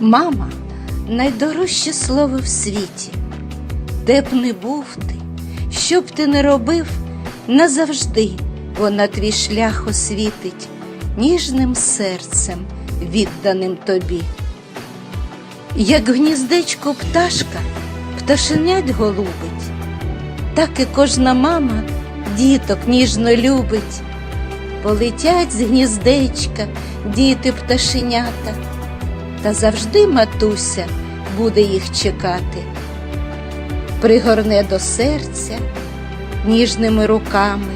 Мама найдорожче слово в світі. Де б не був ти, що б ти не робив, назавжди вона твій шлях освітить ніжним серцем, відданим тобі. Як гніздечко пташка пташенять голубить, так і кожна мама діток ніжно любить. Полетять з гніздечка діти пташенята, та завжди матуся буде їх чекати. Пригорне до серця ніжними руками,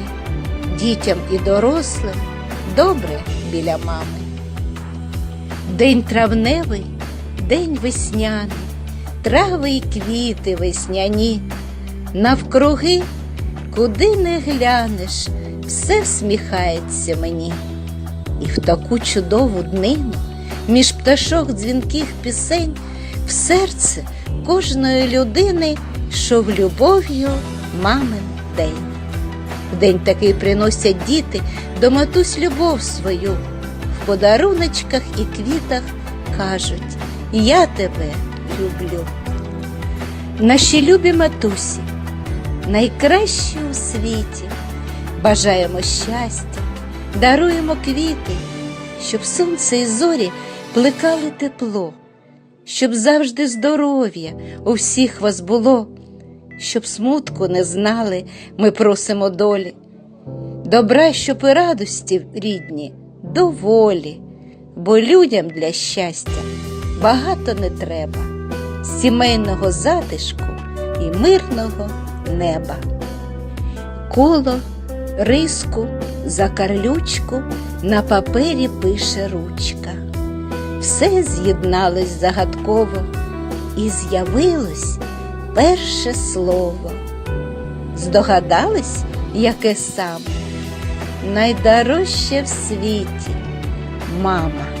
дітям і дорослим добре біля мами. День травневий, день весняний, трави й квіти весняні, навкруги, куди не глянеш, все всміхається мені. І в таку чудову днину, між пташок дзвінких пісень, в серце кожної людини йшов любов'ю мамин день. В день такий приносять діти до матусь любов свою, в подаруночках і квітах кажуть Я тебе люблю. Наші любі матусі, найкращі у світі, бажаємо щастя, даруємо квіти, щоб сонце і зорі плекали тепло, щоб завжди здоров'я у всіх вас було, щоб смутку не знали, ми просимо долі, добра, щоб і радості рідні, доволі, бо людям для щастя багато не треба, сімейного затишку і мирного неба. Коло, риску, закарлючку на папері пише ручка. Все з'єдналось загадково і з'явилось перше слово. Здогадались, яке саме? Найдорожче в світі мама.